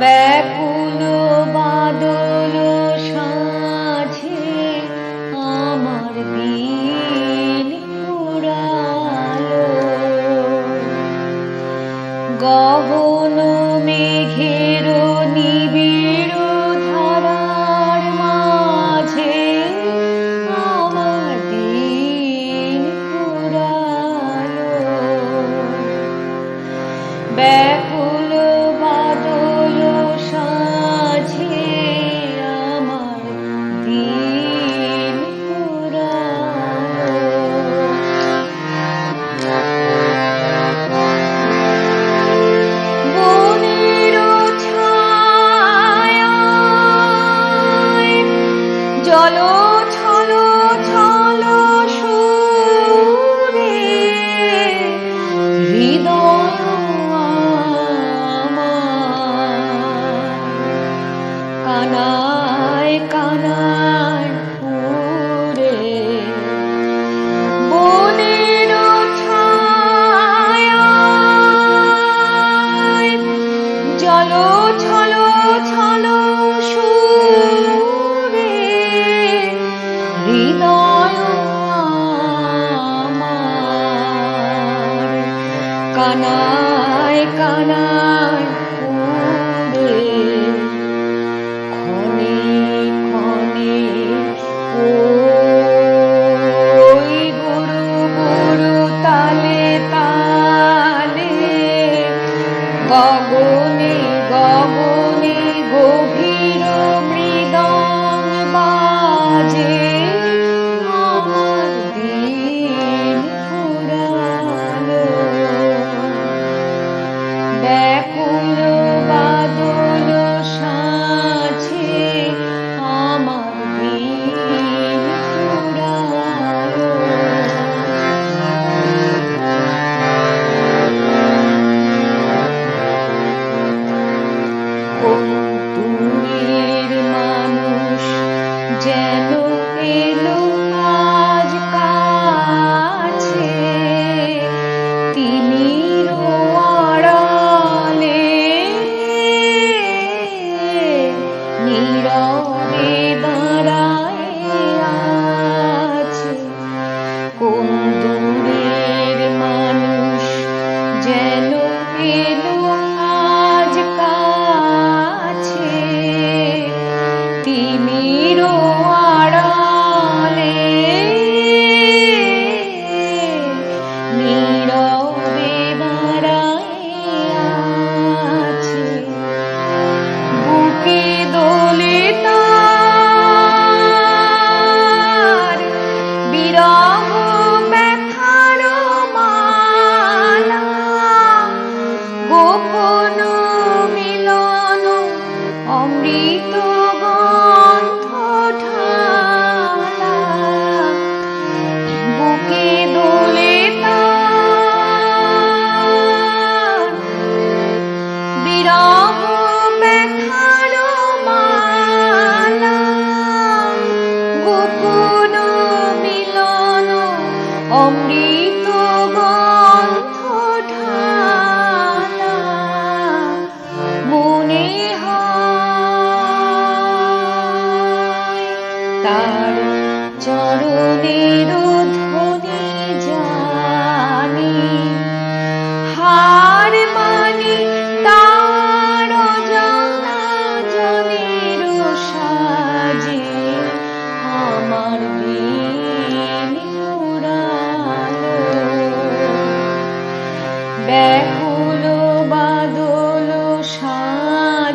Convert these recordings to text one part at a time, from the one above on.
ব্যাকুল বাদল সাঝে আমার দিন পুরালো গহন মেঘের নিবিড় ছলো ছলো ছলো সুরে হৃদয় কানায় কানায় গগনে গগনে গভীর lonely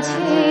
to